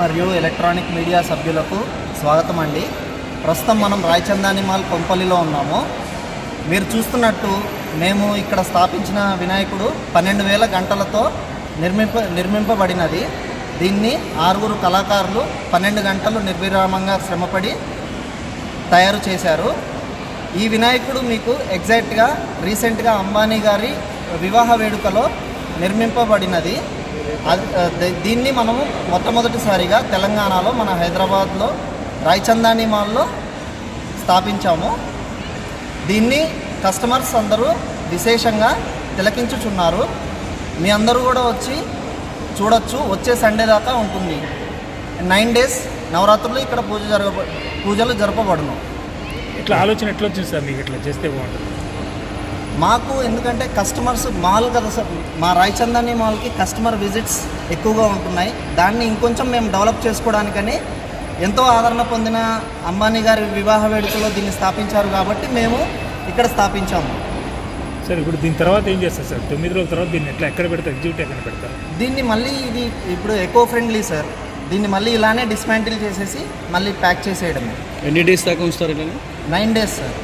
మరియు electronic media సభ్యులకు స్వాగతం అండి. ప్రస్తుతం మనం రాయచందాని మాల్ కొంపల్లిలో ఉన్నాము. మీరు చూస్తున్నట్టు మేము ఇక్కడ స్థాపించిన వినాయకుడు పన్నెండు వేల గంటలతో నిర్మింప నిర్మింపబడినది. దీన్ని ఆరుగురు కళాకారులు పన్నెండు గంటలు నిర్విరామంగా శ్రమపడి తయారు చేశారు. ఈ వినాయకుడు మీకు ఎగ్జాక్ట్గా రీసెంట్గా అంబానీ గారి వివాహ వేడుకలో నిర్మింపబడినది. దీన్ని మనము మొట్టమొదటిసారిగా తెలంగాణలో మన హైదరాబాద్లో రాయచందాని మాల్లో స్థాపించాము. దీన్ని కస్టమర్స్ అందరూ విశేషంగా తిలకించుచున్నారు. మీ అందరూ కూడా వచ్చి చూడొచ్చు. వచ్చే సండే దాకా ఉంటుంది. నైన్ డేస్ నవరాత్రులు ఇక్కడ పూజ జరగ పూజలు జరపబడును. ఇట్లా ఆలోచన ఎట్లా వచ్చింది సార్ మీకు? ఇట్లా చేస్తే బాగుంటుంది. మాకు ఎందుకంటే కస్టమర్స్ మాల్ కదా సార్. మా రాయచందాని మాల్కి కస్టమర్ విజిట్స్ ఎక్కువగా ఉంటున్నాయి. దాన్ని ఇంకొంచెం మేము డెవలప్ చేసుకోవడానికని ఎంతో ఆదరణ పొందిన అంబానీ గారి వివాహ వేడుకలో దీన్ని స్థాపించారు కాబట్టి మేము ఇక్కడ స్థాపించాము. సార్ ఇప్పుడు దీని తర్వాత ఏం చేస్తారు సార్? తొమ్మిది రోజుల తర్వాత దీన్ని ఎట్లా ఎక్కడ పెడతారు? ఎగ్జిక్యూట్ ఎక్కడ పెడతారు? దీన్ని మళ్ళీ ఇది ఇప్పుడు ఎకో ఫ్రెండ్లీ సార్. దీన్ని మళ్ళీ ఇలానే డిస్మాంటిల్ చేసేసి మళ్ళీ ప్యాక్ చేసేయడమే. ఎన్ని డేస్ దాకా ఉంచుతారు ఇలానే? Nine days sir.